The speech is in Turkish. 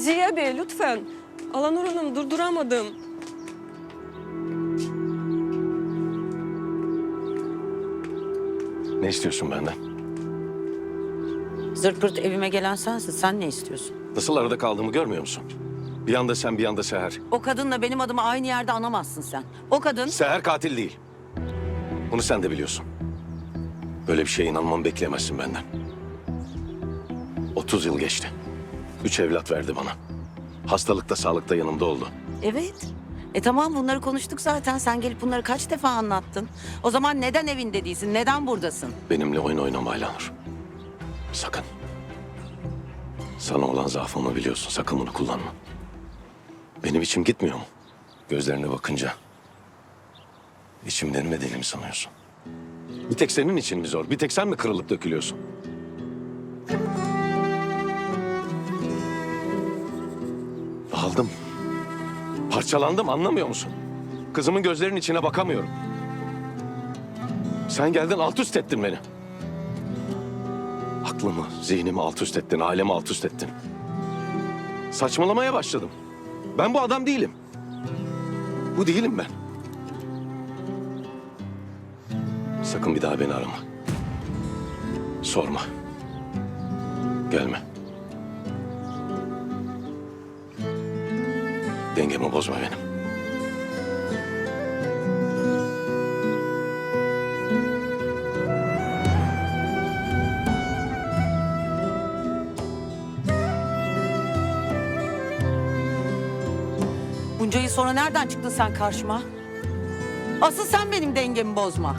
Ziya Bey lütfen. Alanur Hanım durduramadım. Ne istiyorsun benden? Zırt pırt evime gelen sensin. Sen ne istiyorsun? Nasıl arada kaldığımı görmüyor musun? Bir yanda sen bir yanda Seher. O kadınla benim adımı aynı yerde anamazsın sen. O kadın... Seher katil değil. Bunu sen de biliyorsun. Böyle bir şeye inanmamı bekleyemezsin benden. 30 yıl geçti. Üç evlat verdi bana. Hastalıkta sağlıkta yanımda oldu. Evet. E tamam bunları konuştuk zaten. Sen gelip bunları kaç defa anlattın. O zaman neden evinde değilsin? Neden buradasın? Benimle oyun oynama Aylanur. Sakın. Sana olan zaafımı biliyorsun. Sakın bunu kullanma. Benim içim gitmiyor mu? Gözlerine bakınca. İçimden mi mi sanıyorsun? Bir tek senin için mi zor? Bir tek sen mi kırılıp dökülüyorsun? Aldım. Parçalandım anlamıyor musun? Kızımın gözlerinin içine bakamıyorum. Sen geldin alt üst ettin beni. Aklımı, zihnimi alt üst ettin, ailemi alt üst ettin. Saçmalamaya başladım. Ben bu adam değilim. Bu değilim ben. Sakın bir daha beni arama. Sorma. Gelme. Dengemi bozma benim. Bunca yıl sonra nereden çıktın sen karşıma? Asıl sen benim dengemi bozma.